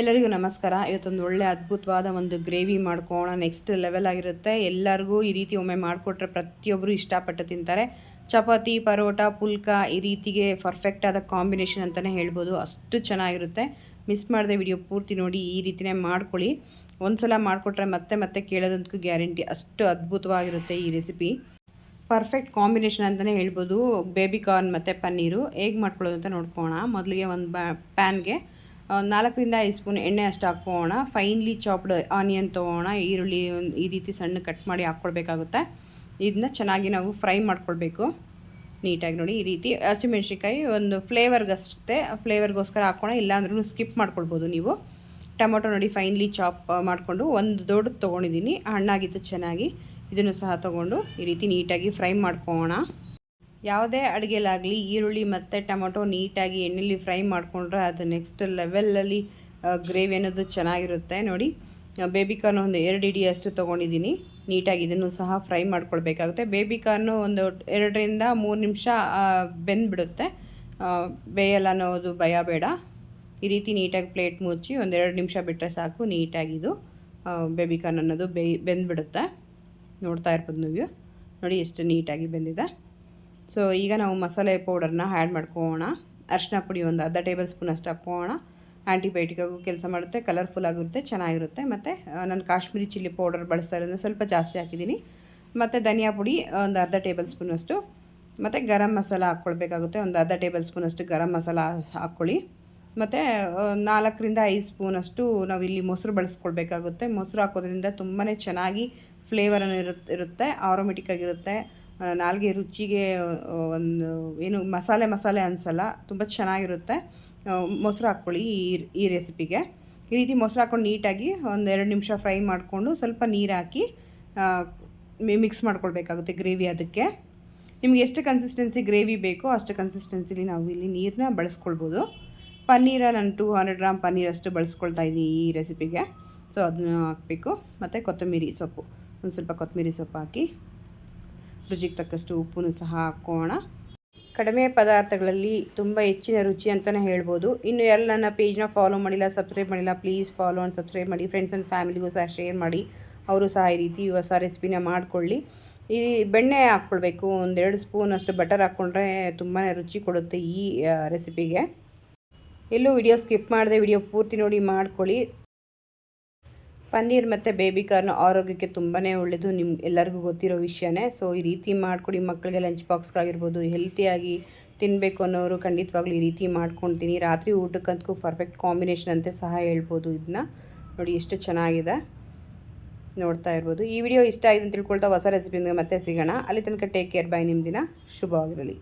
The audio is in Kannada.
ಎಲ್ಲರಿಗೂ ನಮಸ್ಕಾರ. ಇವತ್ತೊಂದು ಒಳ್ಳೆ ಅದ್ಭುತವಾದ ಒಂದು ಗ್ರೇವಿ ಮಾಡ್ಕೋಣ ನೆಕ್ಸ್ಟ್ ಲೆವೆಲ್ ಆಗಿರುತ್ತೆ. ಎಲ್ಲರಿಗೂ ಈ ರೀತಿ ಒಮ್ಮೆ ಮಾಡಿಕೊಟ್ರೆ ಪ್ರತಿಯೊಬ್ಬರು ಇಷ್ಟಪಟ್ಟು ತಿಂತಾರೆ. ಚಪಾತಿ, ಪರೋಟ, ಪುಲ್ಕ ಈ ರೀತಿಗೆ ಪರ್ಫೆಕ್ಟ್ ಆದ ಕಾಂಬಿನೇಷನ್ ಅಂತಲೇ ಹೇಳ್ಬೋದು. ಅಷ್ಟು ಚೆನ್ನಾಗಿರುತ್ತೆ. ಮಿಸ್ ಮಾಡದೆ ವಿಡಿಯೋ ಪೂರ್ತಿ ನೋಡಿ ಈ ರೀತಿನೇ ಮಾಡ್ಕೊಳ್ಳಿ. ಒಂದು ಸಲ ಮಾಡಿಕೊಟ್ರೆ ಮತ್ತೆ ಮತ್ತೆ ಕೇಳೋದಂತೂ ಗ್ಯಾರಂಟಿ ಅಷ್ಟು ಅದ್ಭುತವಾಗಿರುತ್ತೆ ಈ ರೆಸಿಪಿ ಪರ್ಫೆಕ್ಟ್ ಕಾಂಬಿನೇಷನ್ ಅಂತಲೇ ಹೇಳ್ಬೋದು. ಬೇಬಿ ಕಾರ್ನ್ ಮತ್ತು ಪನ್ನೀರು. ಹೇಗೆ ಮಾಡ್ಕೊಳ್ಳೋದು ಅಂತ ನೋಡ್ಕೋಣ ಮೊದಲಿಗೆ ಒಂದು ಬ್ಯಾ ಪ್ಯಾನ್ಗೆ ನಾಲ್ಕರಿಂದ ಐದು ಸ್ಪೂನ್ ಎಣ್ಣೆ ಅಷ್ಟು ಹಾಕೋಣ. ಫೈನ್ಲಿ ಚಾಪ್ಡ್ ಆನಿಯನ್ ತೊಗೋಣ. ಈರುಳ್ಳಿ ಈ ರೀತಿ ಸಣ್ಣ ಕಟ್ ಮಾಡಿ ಹಾಕ್ಕೊಳ್ಬೇಕಾಗುತ್ತೆ. ಇದನ್ನ ಚೆನ್ನಾಗಿ ನಾವು ಫ್ರೈ ಮಾಡ್ಕೊಳ್ಬೇಕು. ನೀಟಾಗಿ ನೋಡಿ ಈ ರೀತಿ. ಹಸಿಮೆಣ್ಸಿನ್ಕಾಯಿ ಒಂದು ಫ್ಲೇವರ್ಗಷ್ಟೇ, ಫ್ಲೇವರ್ಗೋಸ್ಕರ ಹಾಕೋಣ. ಇಲ್ಲಾಂದ್ರೂ ಸ್ಕಿಪ್ ಮಾಡ್ಕೊಳ್ಬೋದು ನೀವು. ಟೊಮೊಟೊ ನೋಡಿ ಫೈನ್ಲಿ ಚಾಪ್ ಮಾಡಿಕೊಂಡು ಒಂದು ದೊಡ್ಡದು ತೊಗೊಂಡಿದ್ದೀನಿ. ಹಣ್ಣಾಗಿತ್ತು ಚೆನ್ನಾಗಿ. ಇದನ್ನು ಸಹ ತೊಗೊಂಡು ಈ ರೀತಿ ನೀಟಾಗಿ ಫ್ರೈ ಮಾಡ್ಕೋಣ. ಯಾವುದೇ ಅಡುಗೆಲಾಗಲಿ, ಈರುಳ್ಳಿ ಮತ್ತು ಟೊಮೊಟೊ ನೀಟಾಗಿ ಎಣ್ಣೆಲಿ ಫ್ರೈ ಮಾಡಿಕೊಂಡ್ರೆ ಅದು ನೆಕ್ಸ್ಟ್ ಲೆವೆಲಲ್ಲಿ ಗ್ರೇವಿ ಅನ್ನೋದು ಚೆನ್ನಾಗಿರುತ್ತೆ. ನೋಡಿ ಬೇಬಿ ಕಾರ್ನ್ ಒಂದು ಎರಡು ಇಡಿ ಅಷ್ಟು ತೊಗೊಂಡಿದ್ದೀನಿ. ನೀಟಾಗಿ ಇದನ್ನು ಸಹ ಫ್ರೈ ಮಾಡ್ಕೊಳ್ಬೇಕಾಗುತ್ತೆ. ಬೇಬಿ ಕಾರ್ನು ಒಂದು ಎರಡರಿಂದ ಮೂರು ನಿಮಿಷ ಬೆಂದ್ಬಿಡುತ್ತೆ. ಬೇಯಲ್ಲ ಅನ್ನೋದು ಭಯ ಬೇಡ. ಈ ರೀತಿ ನೀಟಾಗಿ ಪ್ಲೇಟ್ ಮುಚ್ಚಿ ಒಂದೆರಡು ನಿಮಿಷ ಬಿಟ್ಟರೆ ಸಾಕು. ನೀಟಾಗಿದು ಬೇಬಿ ಕಾರ್ನ್ ಅನ್ನೋದು ಬೇಯ್, ಬೆಂದ್ಬಿಡುತ್ತೆ. ನೋಡ್ತಾ ಇರ್ಬೋದು ನೀವು. ನೋಡಿ, ಎಷ್ಟು ನೀಟಾಗಿ ಬೆಂದಿದೆ. ಸೊ ಈಗ ನಾವು ಮಸಾಲೆ ಪೌಡರ್ನ ಆ್ಯಡ್ ಮಾಡ್ಕೋಣ ಅರಿಶಿನ ಪುಡಿ ಒಂದು ಅರ್ಧ ಟೇಬಲ್ ಸ್ಪೂನ್ ಅಷ್ಟು ಹಾಕ್ಕೋಣ ಆ್ಯಂಟಿಬಯೋಟಿಕಾಗೂ ಕೆಲಸ ಮಾಡುತ್ತೆ ಕಲರ್ಫುಲ್ ಆಗಿರುತ್ತೆ, ಚೆನ್ನಾಗಿರುತ್ತೆ. ಮತ್ತು ನಾನು ಕಾಶ್ಮೀರಿ ಚಿಲ್ಲಿ ಪೌಡರ್ ಬಳಸ್ತಾ ಇರೋದನ್ನ ಸ್ವಲ್ಪ ಜಾಸ್ತಿ ಹಾಕಿದ್ದೀನಿ. ಮತ್ತು ಧನಿಯಾ ಪುಡಿ ಒಂದು ಅರ್ಧ ಟೇಬಲ್ ಸ್ಪೂನಷ್ಟು ಮತ್ತು ಗರಂ ಮಸಾಲ ಹಾಕ್ಕೊಳ್ಬೇಕಾಗುತ್ತೆ, ಒಂದು ಅರ್ಧ ಟೇಬಲ್ ಸ್ಪೂನಷ್ಟು ಗರಂ ಮಸಾಲ ಹಾಕ್ಕೊಳ್ಳಿ. ಮತ್ತು ನಾಲ್ಕರಿಂದ ಐದು ಸ್ಪೂನಷ್ಟು ನಾವು ಇಲ್ಲಿ ಮೊಸರು ಬಳಸ್ಕೊಳ್ಬೇಕಾಗುತ್ತೆ. ಮೊಸರು ಹಾಕೋದ್ರಿಂದ ತುಂಬಾ ಚೆನ್ನಾಗಿ ಫ್ಲೇವರನ್ನು ಇರುತ್ತೆ ಇರುತ್ತೆ ಆರೋಮೆಟಿಕ್ ಆಗಿರುತ್ತೆ. ನಾಲ್ಗೆ ರುಚಿಗೆ ಒಂದು, ಏನು ಮಸಾಲೆ ಮಸಾಲೆ ಅನಿಸಲ್ಲ, ತುಂಬ ಚೆನ್ನಾಗಿರುತ್ತೆ. ಮೊಸರು ಹಾಕ್ಕೊಳ್ಳಿ ಈ ಈ ರೆಸಿಪಿಗೆ. ಈ ರೀತಿ ಮೊಸರು ಹಾಕ್ಕೊಂಡು ನೀಟಾಗಿ ಒಂದು ಎರಡು ನಿಮಿಷ ಫ್ರೈ ಮಾಡಿಕೊಂಡು ಸ್ವಲ್ಪ ನೀರು ಹಾಕಿ ಮಿಕ್ಸ್ ಮಾಡ್ಕೊಳ್ಬೇಕಾಗುತ್ತೆ ಗ್ರೇವಿ ಅದಕ್ಕೆ. ನಿಮ್ಗೆ ಎಷ್ಟು ಕನ್ಸಿಸ್ಟೆನ್ಸಿ ಗ್ರೇವಿ ಬೇಕೋ ಅಷ್ಟು ಕನ್ಸಿಸ್ಟೆನ್ಸಿಲಿ ನಾವು ಇಲ್ಲಿ ನೀರನ್ನ ಬಳಸ್ಕೊಳ್ಬೋದು. ಪನ್ನೀರ ನಾನು ಟೂ ಹಂಡ್ರೆಡ್ ಗ್ರಾಮ್ ಪನ್ನೀರ್ ಅಷ್ಟು ಬಳಸ್ಕೊಳ್ತಾ ಇದ್ದೀನಿ ಈ ರೆಸಿಪಿಗೆ. ಸೊ, ಅದನ್ನು ಹಾಕಬೇಕು. ಮತ್ತು ಕೊತ್ತಂಬರಿ ಸೊಪ್ಪು. ಒಂದು ಸ್ವಲ್ಪ ಕೊತ್ತಂಬರಿ ಸೊಪ್ಪು ಹಾಕಿ. ರುಚಿಗೆ ತಕ್ಕಷ್ಟು ಉಪ್ಪನ್ನು ಸಹ ಹಾಕೋಣ. ಕಡಿಮೆ ಪದಾರ್ಥಗಳಲ್ಲಿ ತುಂಬ ಹೆಚ್ಚಿನ ರುಚಿ ಅಂತಲೇ ಹೇಳ್ಬೋದು. ಇನ್ನು ಎಲ್ಲ ನನ್ನ ಪೇಜ್ನ ಫಾಲೋ ಮಾಡಿಲ್ಲ, ಸಬ್ಸ್ಕ್ರೈಬ್ ಮಾಡಿಲ್ಲ, ಪ್ಲೀಸ್ ಫಾಲೋ ಆ್ಯಂಡ್ ಸಬ್ಸ್ಕ್ರೈಬ್ ಮಾಡಿ. ಫ್ರೆಂಡ್ಸ್ ಆ್ಯಂಡ್ ಫ್ಯಾಮಿಲಿಗೂ ಸಹ ಶೇರ್ ಮಾಡಿ. ಅವರು ಸಹ ಈ ರೀತಿ ಹೊಸ ರೆಸಿಪಿನ ಮಾಡಿಕೊಳ್ಳಿ. ಈ ಬೆಣ್ಣೆ ಹಾಕ್ಕೊಳ್ಬೇಕು. ಒಂದೆರಡು ಸ್ಪೂನ್ ಅಷ್ಟು ಬಟರ್ ಹಾಕ್ಕೊಂಡ್ರೆ ತುಂಬಾ ರುಚಿ ಕೊಡುತ್ತೆ ಈ ರೆಸಿಪಿಗೆ. ಎಲ್ಲೂ ವಿಡಿಯೋ ಸ್ಕಿಪ್ ಮಾಡಿದೆ ವಿಡಿಯೋ ಪೂರ್ತಿ ನೋಡಿ ಮಾಡ್ಕೊಳ್ಳಿ. ಪನ್ನೀರ್ ಮತ್ತು ಬೇಬಿ ಕಾರ್ನ್ ಆರೋಗ್ಯಕ್ಕೆ ತುಂಬಾ ಒಳ್ಳೆಯದು ನಿಮ್ಮ ಎಲ್ಲರಿಗೂ ಗೊತ್ತಿರೋ ವಿಷಯನೇ. ಸೊ ಈ ರೀತಿ ಮಾಡಿಕೊಡಿ ಮಕ್ಕಳಿಗೆ ಲಂಚ್ ಬಾಕ್ಸ್ಗಾಗಿರ್ಬೋದು ಹೆಲ್ತಿಯಾಗಿ ತಿನ್ನಬೇಕು ಅನ್ನೋರು ಖಂಡಿತವಾಗ್ಲೂ ಈ ರೀತಿ ಮಾಡ್ಕೊತೀನಿ ರಾತ್ರಿ ಊಟಕ್ಕಂತೂ ಪರ್ಫೆಕ್ಟ್ ಕಾಂಬಿನೇಷನ್ ಅಂತ ಸಹ ಹೇಳ್ಬೋದು ಇದನ್ನ ನೋಡಿ, ಎಷ್ಟು ಚೆನ್ನಾಗಿದೆ. ನೋಡ್ತಾ ಇರ್ಬೋದು. ಈ ವಿಡಿಯೋ ಇಷ್ಟ ಆಗಿದೆ ಅಂತ ತಿಳ್ಕೊಳ್ತಾ ಹೊಸ ರೆಸಿಪಿಯಿಂದ ಮತ್ತೆ ಸಿಗೋಣ. ಅಲ್ಲಿ ತನಕ ಟೇಕ್ ಕೇರ್ ಬಾಯ್ ನಿಮ್ಮ ದಿನ. ಶುಭವಾಗಿರಲಿ.